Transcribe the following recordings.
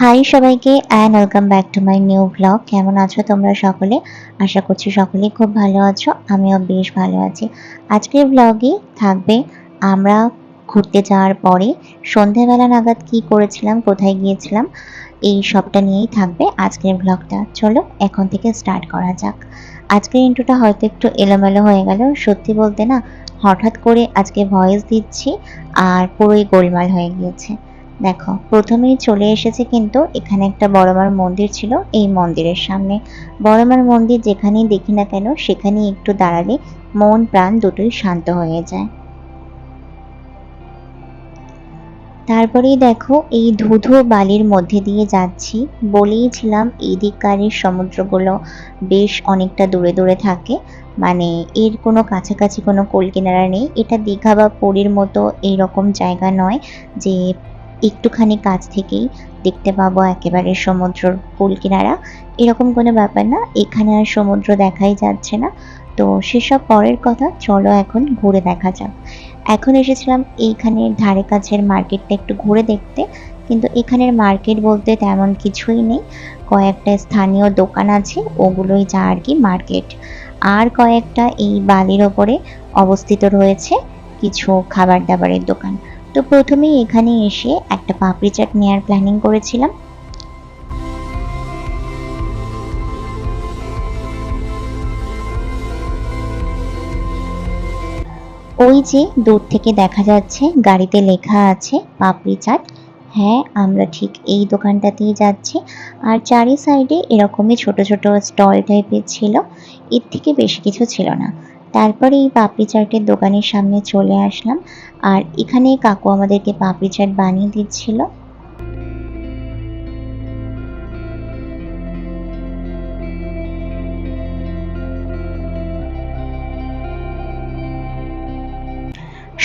High সবাইকে and welcome back to my new blog কেমন আছো তোমরা সকলে? আশা করছি সকলেই খুব ভালো আছো, আমিও বেশ ভালো আছি। আজকের ব্লগে থাকবে আমরা ঘুরতে যাওয়ার পরে সন্ধেবেলা নাগাদ কি করেছিলাম, কোথায় গিয়েছিলাম, এই সবটা নিয়েই থাকবে আজকের ব্লগটা চলো, এখন থেকে স্টার্ট করা যাক। আজকের ইন্ট্রোটা হয়তো একটু এলোমেলো হয়ে গেল, সত্যি বলতে না, হঠাৎ করে আজকে ভয়েস দিচ্ছি আর পুরোই গোলমাল হয়ে গিয়েছে। দেখো, প্রথমেই চলে এসেছে কিন্তু এখানে একটা বড়মার মন্দির ছিল, এই মন্দিরের সামনে। বড়মার মন্দির যেখানেই দেখি না কেন, সেখানেই একটু দাঁড়ালে মন, প্রাণ দুটোই শান্ত হয়ে যায়। তারপরেই দেখো, এই ধুধু বালির মধ্যে দিয়ে যাচ্ছি। বলেইছিলাম এই দিককারের সমুদ্রগুলো বেশ অনেকটা দূরে দূরে থাকে। মানে এর কোনো কাছাকাছি কোনো কোল কিনারা নেই। এটা দীঘা বা পুরীর মতো এইরকম জায়গা নয় যে একটুখানি কাছ থেকেই দেখতে পাবো একেবারে সমুদ্রর কুল কিনারা। এরকম কোনো ব্যাপার না, এখানে আর সমুদ্র দেখাই যাচ্ছে না। তো সেসব পরের কথা, চলো এখন ঘুরে দেখা যাক। এখন এসেছিলাম এইখানের ধারে কাছের মার্কেটটা একটু ঘুরে দেখতে, কিন্তু এখানের মার্কেট বলতে তেমন কিছুই নেই। কয়েকটা স্থানীয় দোকান আছে, ওগুলোই যা আর কি মার্কেট। আর কয়েকটা এই বালির ওপরে অবস্থিত রয়েছে কিছু খাবার দাবারের দোকান। তো প্রথমেই এখানে এসে একটা পাপড়ি চাট নেওয়ার প্ল্যানিং করেছিলাম। ওই যে দূর থেকে দেখা যাচ্ছে, গাড়িতে লেখা আছে পাপড়ি চাট। হ্যাঁ আমরা ঠিক এই দোকানটাতেই যাচ্ছি। আর চারি সাইডে এরকমই ছোট ছোট স্টল টাইপের ছিল। এর থেকে বেশি কিছু ছিল না। তারপরে এই পাপড়ি চাটের দোকানের সামনে চলে আসলাম। আর এখানে কাকু আমাদেরকে পাপড়ি চাট বানিয়ে দিচ্ছিল।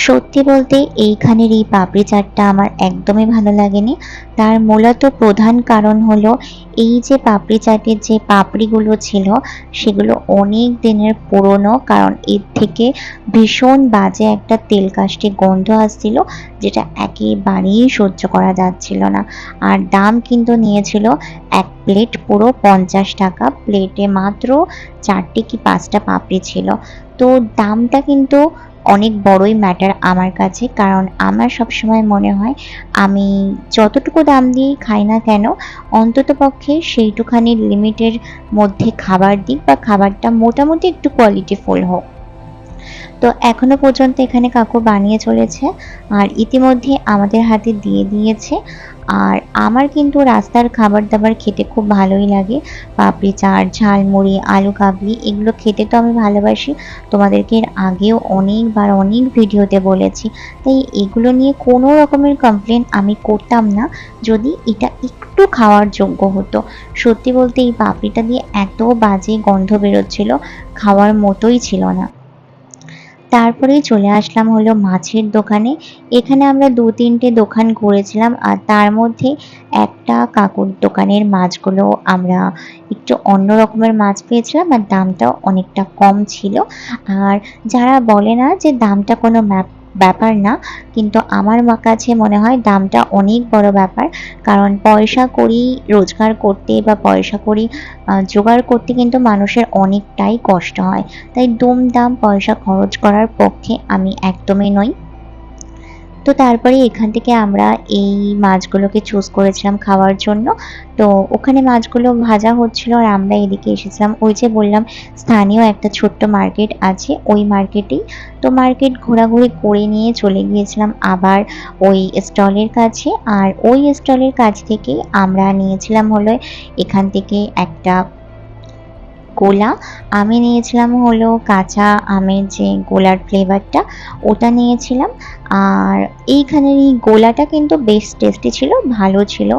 সত্যি বলতে এইখানের এই পাপড়ি চাটটা আমার একদমই ভালো লাগেনি। তার মূলত প্রধান কারণ হলো এই যে পাপড়ি চাটের যে পাপড়িগুলো ছিল, সেগুলো অনেক দিনের পুরনো, কারণ এর থেকে ভীষণ বাজে একটা তেল কাষ্টি গন্ধ আসছিল, যেটা একেবারেই সহ্য করা যাচ্ছিল না। আর দাম কিন্তু নিয়েছিল এক প্লেট পুরো পঞ্চাশ টাকা, প্লেটে মাত্র চারটে কি পাঁচটা পাপড়ি ছিল। তো দামটা কিন্তু অনেক বড়ই ম্যাটার আমার কাছে, কারণ আমার সবসময় মনে হয় আমি যতটুকু দাম দিয়ে খাই না কেন, অন্তত পক্ষে সেইটুখানি লিমিটের মধ্যে খাবার দিক বা খাবারটা মোটামুটি একটু কোয়ালিটিফুল হোক। তো এখনও পর্যন্ত এখানে কাকু বানিয়ে চলেছে আর ইতিমধ্যে আমাদের হাতে দিয়ে দিয়েছে। আর আমার কিন্তু রাস্তার খাবার দাবার খেতে খুব ভালোই লাগে। পাপড়ি, চাট, ঝালমুড়ি, আলু কাবলি এগুলো খেতে তো আমি ভালোবাসি। তোমাদেরকে এর আগেও অনেকবার অনেক ভিডিওতে বলেছি। তাই এগুলো নিয়ে কোনো রকমের কমপ্লেন আমি করতাম না। যদি এটা একটু খাওয়ার যোগ্য হতো। সত্যি বলতে এই পাপড়িটা দিয়ে এত বাজে গন্ধ বেরোচ্ছিল, খাওয়ার মতোই ছিল না। তারপরেই চলে আসলাম হলো মাছের দোকানে। এখানে আমরা দু তিনটে দোকান ঘুরেছিলাম আর তার মধ্যে একটা কাকুর দোকানের মাছগুলো আমরা একটু অন্য রকমের মাছ পেয়েছিলাম আর দামটাও অনেকটা কম ছিল। আর যারা বলে না যে দামটা কোনো ম্যাপ ব্যাপার না। কিন্তু আমার কাছে মনে হয় দামটা অনেক বড় ব্যাপার। কারণ পয়সা করি, রোজগার করতে বা পয়সা করি জোগাড় করতে কিন্তু মানুষের অনেকটাই কষ্ট হয়। তাই দুম দাম পয়সা খরচ করার পক্ষে আমি একদমই নই। তো তারপরে এখান থেকে আমরা এই মাছগুলোকে চুজ করেছিলাম খাওয়ার জন্য। তো ওখানে মাছগুলো ভাজা হচ্ছিল আর আমরা এদিকে এসেছিলাম। ওই যে বললাম, স্থানীয় একটা ছোট্ট মার্কেট আছে, ওই মার্কেটেই। তো মার্কেট ঘোরাঘুরি করে নিয়ে চলে গিয়েছিলাম আবার ওই স্টলের কাছে। আর ওই স্টলের কাছ থেকে আমরা নিয়েছিলাম হলো এখান থেকে একটা গোলা। আমি নিয়েছিলাম হলো কাঁচা আমের যে গোলার ফ্লেভারটা ওটা নিয়েছিলাম। আর এইখানের এই গোলাটা কিন্তু বেশ টেস্টি ছিল, ভালো ছিল,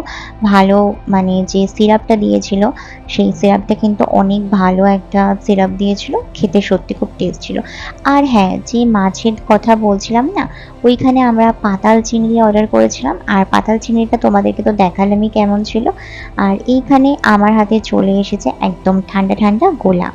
ভালো মানে যে সিরাপটা দিয়েছিল, সেই সিরাপটা কিন্তু অনেক ভালো একটা সিরাপ দিয়েছিল, খেতে সত্যি খুব টেস্ট ছিল। আর হ্যাঁ যে মাছের কথা বলছিলাম না, ওইখানে আমরা পাতাল চিংড়ি অর্ডার করেছিলাম। আর পাতাল চিংড়িটা তোমাদেরকে তো দেখালামই কেমন ছিল। আর এইখানে আমার হাতে চলে এসেছে একদম ঠান্ডা ঠান্ডা গোলা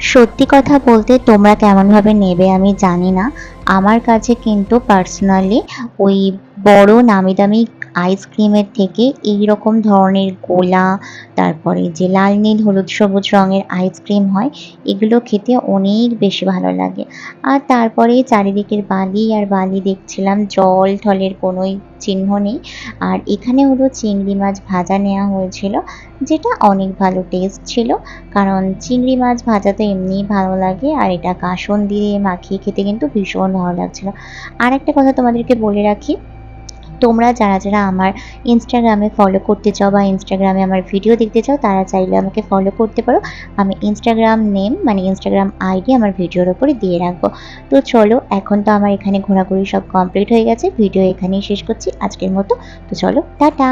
সত্যি কথা বলতে তোমরা কেমনভাবে নেবে আমি জানি না। আমার কাছে কিন্তু পার্সোনালি ওই বড় নামি দামি আইসক্রিমের থেকে এই রকম ধরনের গোলা, তারপরে যে লাল, নীল, হলুদ, সবুজ রঙের আইসক্রিম হয়, এগুলো খেতে অনেক বেশি ভালো লাগে। আর তারপরে চারিদিকের বালি, আর বালি দেখছিলাম, জল ঠলের কোনোই চিহ্ন নেই। আর এখানে হলো চিংড়ি মাছ ভাজা নেওয়া হয়েছিল, যেটা অনেক ভালো টেস্ট ছিল, কারণ চিংড়ি মাছ ভাজা তো এমনিই ভালো লাগে, আর এটা কাসন দিয়ে মাখিয়ে খেতে কিন্তু ভীষণ ভালো লাগছিল। আর একটা কথা তোমাদেরকে বলে রাখি তোমরা যারা যারা আমার ইনস্টাগ্রামে ফলো করতে চাও বা ইনস্টাগ্রামে আমার ভিডিও দেখতে চাও, তারা চাইলে আমাকে ফলো করতে পারো। আমি ইনস্টাগ্রাম নেম মানে ইনস্টাগ্রাম আইডি আমার ভিডিওর ওপরে দিয়ে রাখব। তো চলো, এখন তো আমার এখানে ঘোরাঘুরি সব কমপ্লিট হয়ে গেছে। ভিডিও এখানেই শেষ করছি আজকের মতো। তো চলো, টাটা!